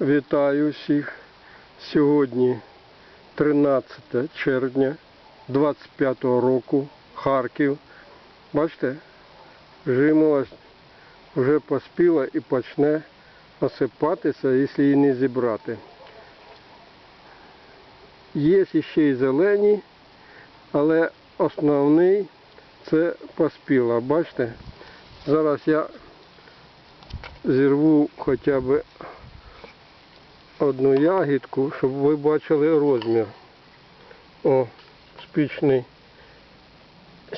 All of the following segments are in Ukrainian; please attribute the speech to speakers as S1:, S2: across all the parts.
S1: Вітаю всіх. Сьогодні 13 червня 25 року. Харків. Бачите, жимолость вже поспіла і почне осипатися, якщо її не зібрати. Є ще й зелені, але основний це поспіла. Бачите? Зараз я зірву хоча б одну ягідку, щоб ви бачили розмір. О, спічні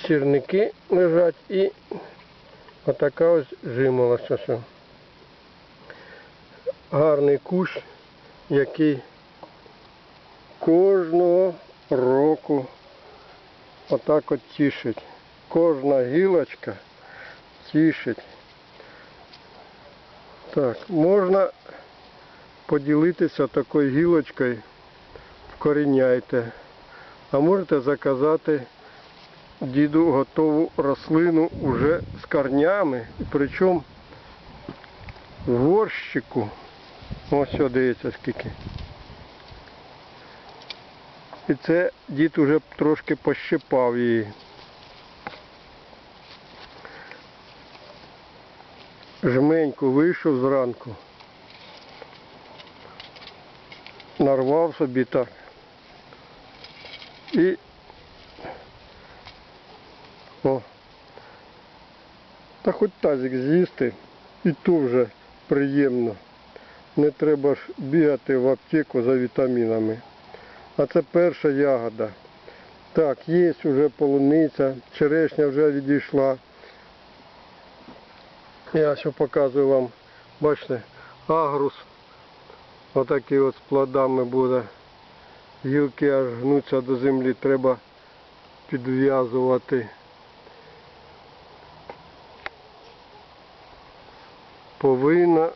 S1: сірники лежать і отака ось жимолость. ось. Гарний кущ, який кожного року отак от тішить. Кожна гілочка тішить. Так, можна поділитися такою гілочкою, вкоріняйте. А можете заказати діду готову рослину уже з корнями, причому в горщику. Ось що дивіться скільки. І це дід уже трошки пощипав її. Жменьку вийшов зранку. Нарвав собі так. І о. Та хоч тазик з'їсти, і то вже приємно. Не треба ж бігати в аптеку за вітамінами. А це перша ягода. Так, є вже полуниця, черешня вже відійшла. Я ще показую вам, бачите, агрус. Отакий от з плодами буде. Гілки аж гнуться до землі, треба підв'язувати. Повинно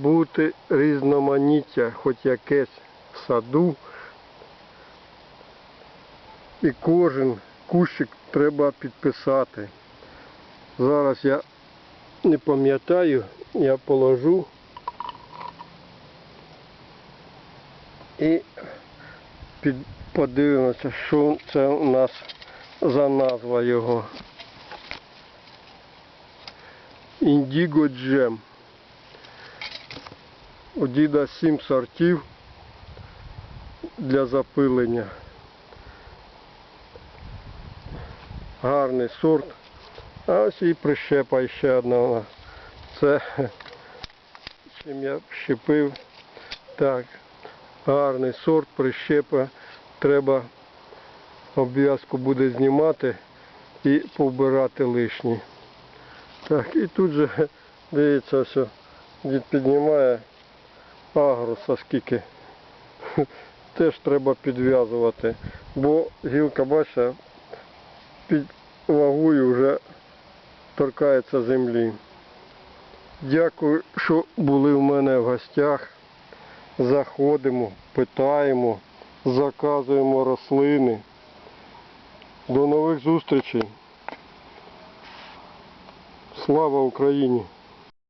S1: бути різноманіття, хоч якесь в саду. І кожен кущик треба підписати. Зараз я не пам'ятаю, я положу і подивимося, що це у нас за назва його. Індіго джем. У діда сім сортів для запилення. Гарний сорт. А ось і прищепа ще одна. вона. Це чим я щепив. Так, гарний сорт, прищепа. Треба обв'язку буде знімати і повбирати лишні. Так, і тут же, дивіться, все, дід піднімає агруса скільки. Теж треба підв'язувати, бо гілка, бачите, під вагою вже торкається землі. Дякую, що були в мене в гостях. Заходимо, питаємо, заказуємо рослини. До нових зустрічей. Слава Україні!